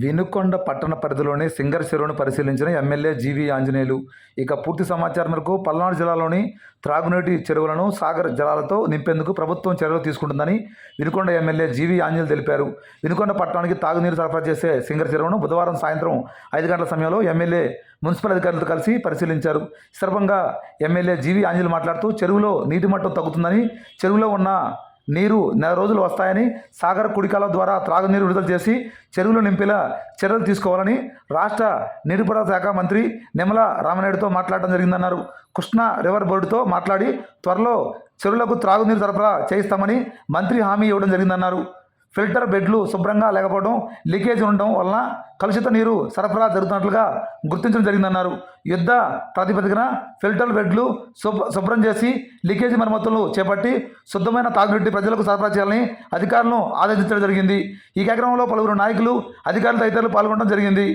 వినుకొండ పట్టణ పరిధిలోని సింగర్ చెరువును పరిశీలించిన ఎమ్మెల్యే జీవి ఆంజనేయులు. ఇక పూర్తి సమాచారం మేరకు పల్నాడు జిల్లాలోని త్రాగునీటి చెరువులను సాగర్ జలాలతో నింపేందుకు ప్రభుత్వం చర్యలు తీసుకుంటుందని వినుకొండ ఎమ్మెల్యే జీవి ఆంజనేయులు తెలిపారు. వినుకొండ పట్టణానికి తాగునీరు సరఫరా చేసే సింగర్ చెరువును బుధవారం సాయంత్రం ఐదు గంటల సమయంలో ఎమ్మెల్యే మున్సిపల్ అధికారులతో కలిసి పరిశీలించారు. సందర్భంగా ఎమ్మెల్యే జీవి ఆంజనేయులు మాట్లాడుతూ చెరువులో నీటి మట్టం తగ్గుతుందని చెరువులో ఉన్న నీరు నెల రోజులు వస్తాయని సాగర్ కుడికాల ద్వారా త్రాగునీరు విడుదల చేసి చెరువులు నింపేలా చర్యలు తీసుకోవాలని రాష్ట్ర నీటిపారుదల శాఖ మంత్రి నిమ్మల రామనాయుడుతో మాట్లాడడం జరిగిందన్నారు. కృష్ణా రివర్ బోర్డుతో మాట్లాడి త్వరలో చెరువులకు త్రాగునీరు సరఫరా చేయిస్తామని మంత్రి హామీ ఇవ్వడం జరిగిందన్నారు. ఫిల్టర్ బెడ్లు శుభ్రంగా లేకపోవడం లీకేజ్ ఉండడం వలన కలుషిత నీరు సరఫరా జరుగుతున్నట్లుగా గుర్తించడం జరిగిందన్నారు. యుద్ధ ప్రాతిపదికన ఫిల్టర్ బెడ్లు శుభ్రం చేసి లీకేజీ మరమ్మతులు చేపట్టి శుద్ధమైన తాగునీటి ప్రజలకు సరఫరా చేయాలని అధికారులను ఆదేశించడం జరిగింది. ఈ కార్యక్రమంలో పలువురు నాయకులు అధికారులు తదితరులు పాల్గొనడం జరిగింది.